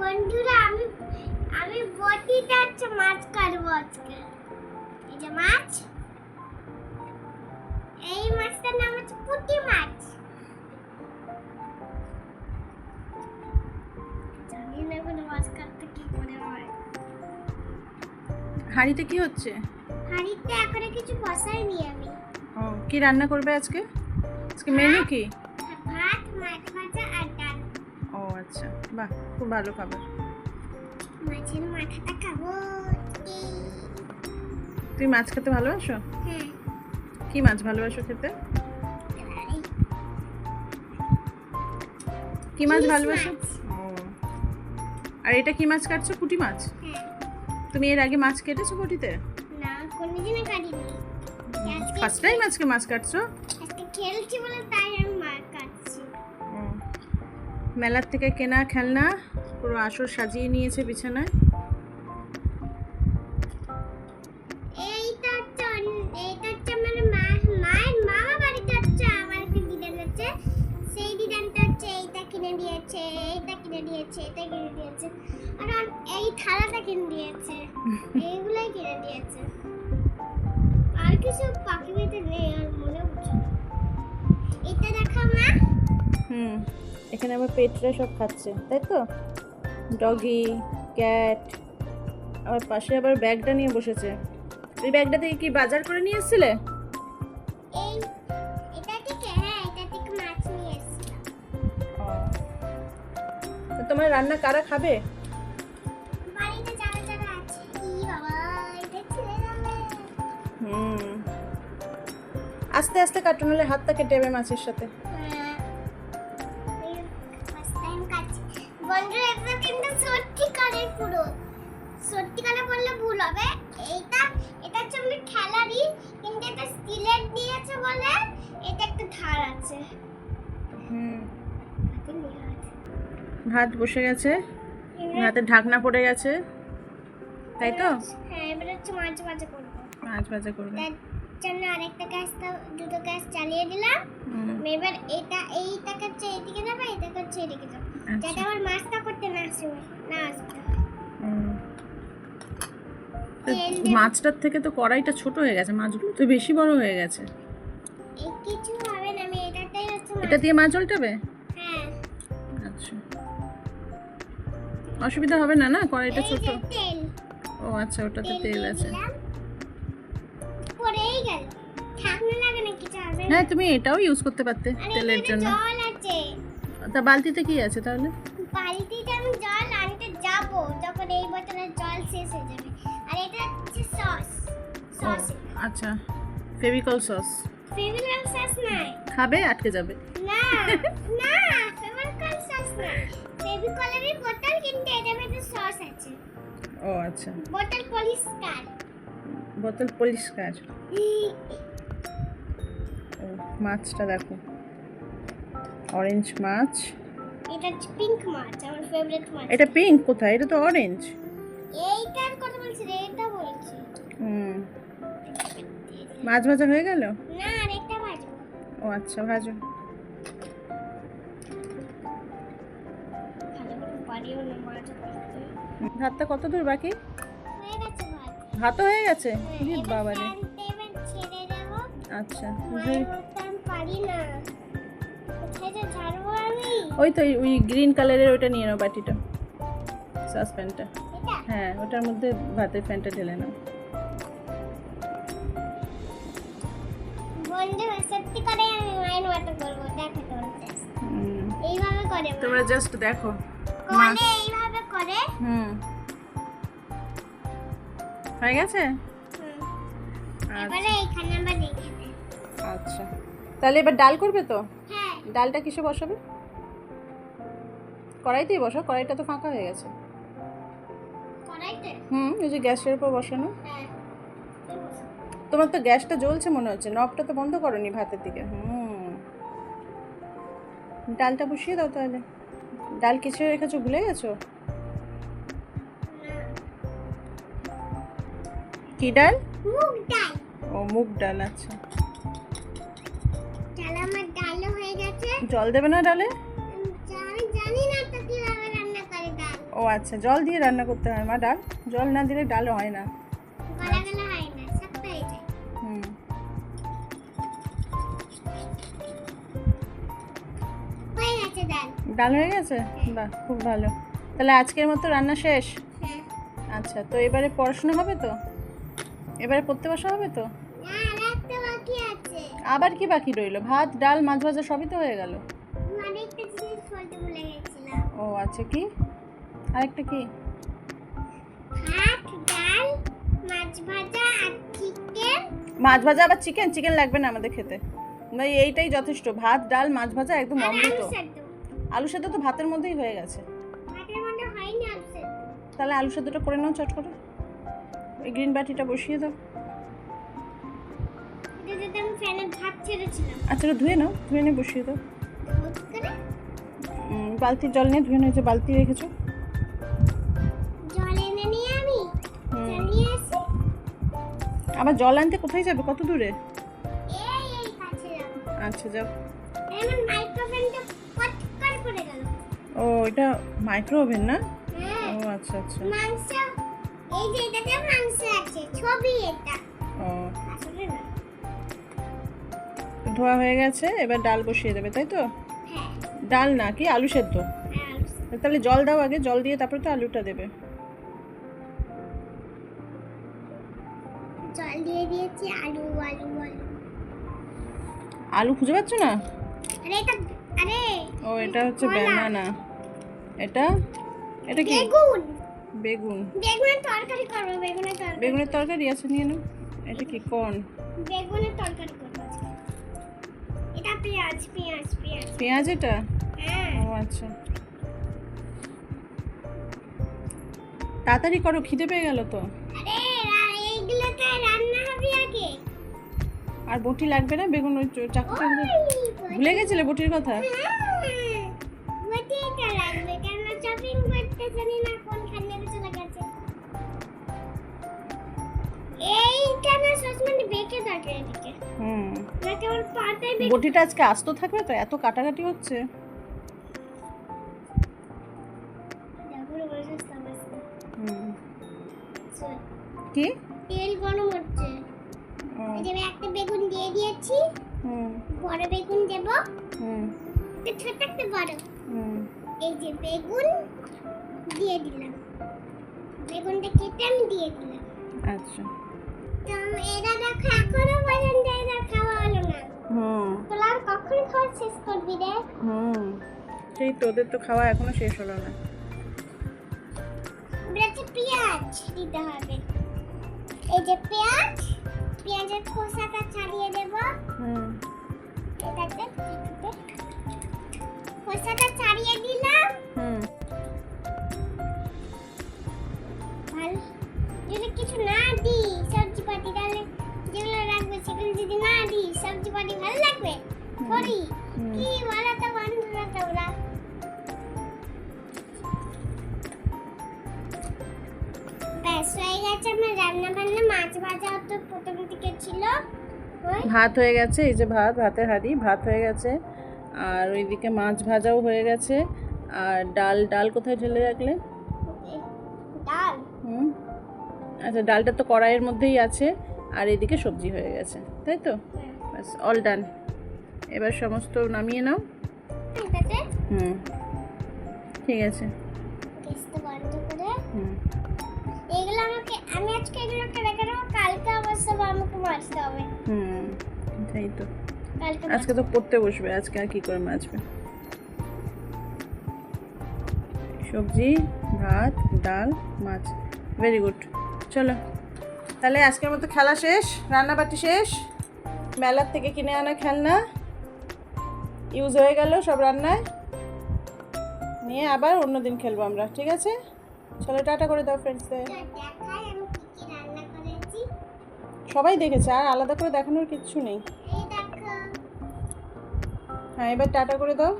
বন্ধুরা আমি আমি বটিতে হচ্ছে মাছ কাটবো আজকে। এই যে মাছ। এই মাছটার নাম হচ্ছে পুঁটি মাছ। জানি না কোনো মাছ কাটতে কি করে হয়। হাঁড়িতে কি হচ্ছে? হাঁড়িতে এখনও কিছু বসাইনি আমি। ও কি রান্না করবে আজকে? আজকে মেনু কি? আচ্ছা বাহ খুব ভালো খাবার। মাছের মাথাটা খাব। তুমি মাছ খেতে ভালোবাসো? হ্যাঁ। কি মাছ ভালোবাসো খেতে? কি মাছ ভালোবাসো? আর এটা কি মাছ কাটছো? পুঁটি মাছ? হ্যাঁ। তুমি এর আগে মাছ কেটেছো বটিতে না কোনোদিনও কাটিনি। ফার্স্ট টাইম আজকে মাছ কাটছো? আজকে খেলছি বলে তাই মেলার থেকে কেনা খেলনা পুরো আসর সাজিয়ে নিয়েছে বিছানায়। দিয়েছে এইটা কিনে দিয়েছে এটা কিনে দিয়েছে। আর এই থালাটা কিনে দিয়েছে এইগুলাই কিনে দিয়েছে। আর কিছু পাখি নেই আর মনে হচ্ছে। এটা দেখা মা। হুম। এখানে আমার পেটরা সব খাচ্ছে তাই তো? ডগি ক্যাট আমার পাশে আবার ব্যাগটা নিয়ে বসেছে। এই ব্যাগটা থেকে কি বাজার করে নিয়ে এসেছিলে? হ্যাঁ তোমার রান্না কারা খাবে? হুম। আস্তে আস্তে কাটুন হলে হাতটা কেটে যাবে মাছের সাথে। বন্ধুরা এটা কিন্তু সত্যি করে পুরো। সত্যি করে বললে ভুল হবে। এইটা এটা হচ্ছে আমাদের খেলারই কিন্তু এটা স্টিলের দিয়েছে বলে এটা একটু ধার আছে। ভাত বসে গেছে ভাতের ঢাকনা পড়ে গেছে। তাই তো? হ্যাঁ এবার হচ্ছে মাছ ভাজা করব। মাছ ভাজা করবে। তার জন্য আরেকটা গ্যাস দুটো গ্যাস চালিয়ে দিলাম। এবার এটা এইটাকে হচ্ছে এইদিকে যাবে এইটাকে হচ্ছে এদিকে যাবে। যাতে মাছটার থেকে তো কড়াইটা ছোট হয়ে গেছে মাছগুলো তো বেশি বড় হয়ে গেছে। কিছু হবে না আমি এটাতেই হচ্ছে এটা দিয়ে মাছ উল্টাবে? হ্যাঁ। আচ্ছা। অসুবিধা হবে না না? কড়াইটা ছোট। ও আচ্ছা ওটাতে তেল আছে। পড়েই গেল। ঠাকুর লাগে কিছু হবে না। হ্যাঁ তুমি এটাও ইউজ করতে পারতে তেলের জন্য। জল আছে। তা বালতিতে কি আছে তাহলে? বালতিতে আমি জল আনতে যাব যখন এই বোতলের জল শেষ হয়ে যাবে। আর এটা হচ্ছে সস সস আচ্ছা। ফেভিকল সস ফেভিকল সস নাই। খাবে আটকে যাবে। না না ফেভিকল সস না ফেভিকলেরই বোতল কিন্তু এটার মধ্যে সস আছে। ও আচ্ছা। বোতল পরিষ্কার। বোতল পরিষ্কার। মাছটা দেখো। অরেঞ্জ মাছ। এটা পিঙ্ক মাছ আমার ফেভারিট মাছ। এটা পিঙ্ক কোথায়? এটা তো অরেঞ্জ এইটার বলছি রে এটা বলছি। হুম মাছ ভাজা হয়ে গেল? না ও আচ্ছা ভাজো। ভাতটা কত দূর বাকি? ভাত। হয়ে গেছে? হ্যাঁ, ইয়ে বাবা রে ফ্যানটা এবার ছেড়ে দেবো। আচ্ছা ওই তো ওই গ্রিন কালারের ওইটা নিয়ে নাও বাটিটা। সসপ্যানটা এটা হ্যাঁ ওটার মধ্যে ভাতের ফ্যানটা ঢেলে নাও। তোমরা জাস্ট দেখো। এইভাবে করে। হুম। হয়ে গেছে? আচ্ছা। আচ্ছা। তাহলে এবার ডাল করবে তো? হ্যাঁ। ডালটা কিসে বসাবে? কড়াইতেই বসো কড়াইটা তো ফাঁকা হয়ে গেছে। হুম ওই যে গ্যাসের উপর বসানো। হ্যাঁ তোমার তো গ্যাসটা জ্বলছে মনে হচ্ছে নবটা তো বন্ধ করনি ভাতের দিকে। হুম। ডালটা বসিয়ে দাও তাহলে। ডাল কিছু রেখেছো ভুলে গেছো? কি ডাল? মুগ ডাল। ও মুগ ডাল আচ্ছা। ডাল আমার ডালও হয়ে গেছে। জল দেবে না ডালে? আমি জানি ও আচ্ছা জল দিয়ে রান্না করতে হয় মা ডাল? জল না দিলে ডাল হয় না। হয় হয়ে ডাল। হয়ে গেছে? বাহ খুব ভালো। তাহলে আজকের মতো রান্না শেষ? হ্যাঁ। আচ্ছা তো এবারে পড়াশোনা হবে তো? এবারে পড়তে বসা হবে তো? আবার কি বাকি রইল? ভাত ডাল মাছ ভাজা সবই তো হয়ে গেল? ও আচ্ছা কি? আরেকটা কি? মাছ ভাজা আবার চিকেন চিকেন লাগবে না আমাদের খেতে। ভাই এইটাই যথেষ্ট। ভাত ডাল মাছ ভাজা একদম অমৃত। আলু সেদ্ধ। তো ভাতের মধ্যেই হয়ে গেছে। তাহলে আলু সেদ্ধটা করে নাও চট করে। ওই গ্রিন বাটিটা বসিয়ে দাও। আচ্ছা ধুয়ে নাও। ধুয়ে নিয়ে বসিয়ে দাও। বালতির জল নিয়ে ধুয়ে নিয়ে যে বালতি রেখেছো। আবার জল আনতে কোথায় যাবে? কত দূরে? আচ্ছা যাও। ও এটা মাইক্রো ওভেন না? হ্যাঁ। ও আচ্ছা আচ্ছা। মাংস এই যে এটাতে মাংস আছে ছবি এটা। ও। আসলে না। ধোয়া হয়ে গেছে এবার ডাল বসিয়ে দেবে তাই তো? হ্যাঁ। ডাল না কি? আলু সেদ্ধ। আলু সেদ্ধ। তাহলে জল দাও আগে জল দিয়ে তারপরে তো আলুটা দেবে। দিয়ে দিয়েছি আলু আলু আলু। আলু খুঁজে পাচ্ছ না? আরে এটা আরে ও এটা হচ্ছে। ব্যানানা এটা? এটা কি? বেগুন। বেগুন। বেগুনের তরকারি করব বেগুনের তরকারি। বেগুনের তরকারি আছে নিয়ে নাও। এটা কি কর্ন বেগুনের তরকারি করব। এটা পেঁয়াজ পেঁয়াজ পেঁয়াজ। পেঁয়াজ এটা? হ্যাঁ। ও আচ্ছা। তাড়াতাড়ি করো খিদে পেয়ে গেল তো। আরে হবে আগে আর বটি লাগবে না? বেগুন ওই চ- চাকুতে ওই, ভুলে গেছিলে বটির কথা? হ্যাঁ, বটিটা আজকে আস্ত থাকবে তো? এত কাটাকাটি হচ্ছে। কি? দিয়েছি। হুম। বড় বেগুন দেব। হুম। একটা ছোট একটা বড়। হুম। এই যে বেগুন দিয়ে দিলাম। বেগুনটা কেটে আমি দিয়ে দিলাম। আচ্ছা। তো এরা দেখো এখনও পর্যন্ত এরা খাওয়া হলো না। হুম। তোরা আর কখন খাওয়া শেষ করবি রে? হুম। সেই তোদের তো খাওয়া এখনও শেষ হলো না। এবার পেঁয়াজ দিতে হবে। এই যে পেঁয়াজ পেঁয়াজের খোসাটা ছাড়িয়ে দেব। হুম। এটাতে খোসাটা ছাড়িয়ে দিলাম। হুম। ভালো। যদি কিছু না দিই সবজি পাতি তাহলে যেগুলো রাখবে সেগুলো যদি না দি সবজি পাতি ভালো লাগবে? করি। আমার রান্না বান্না মাছ ভাজা তো প্রথম থেকে ছিল। ভাত হয়ে গেছে এই যে ভাত ভাতের হাঁড়ি ভাত হয়ে গেছে। আর ওইদিকে মাছ ভাজাও হয়ে গেছে। আর ডাল ডাল কোথায় ঢেলে রাখলে? ডাল? হুম। আচ্ছা ডালটা তো কড়াইয়ের মধ্যেই আছে। আর এদিকে সবজি হয়ে গেছে তাই তো? ব্যাস অল ডান এবার সমস্ত নামিয়ে নাও। হুম। ঠিক আছে। এগুলো আমাকে আমি আজকে এগুলোকে রেখে দেবো কালকে অবশ্য আমাকে মাছতে হবে। হুম তাই তো। আজকে তো পড়তে বসবে আজকে আর কি করে মাছবে সবজি ভাত ডাল মাছ। ভেরি গুড চলো তাহলে আজকের মতো খেলা শেষ রান্নাবাটি শেষ। মেলার থেকে কিনে আনা খেলনা। ইউজ হয়ে গেল সব রান্নায়। নিয়ে আবার অন্য দিন খেলব আমরা ঠিক আছে? চলো টাটা করে দাও ফ্রেন্ডসদের সবাই দেখেছে আর আলাদা করে দেখানোর কিচ্ছু নেই। হ্যাঁ এবার টাটা করে দাও।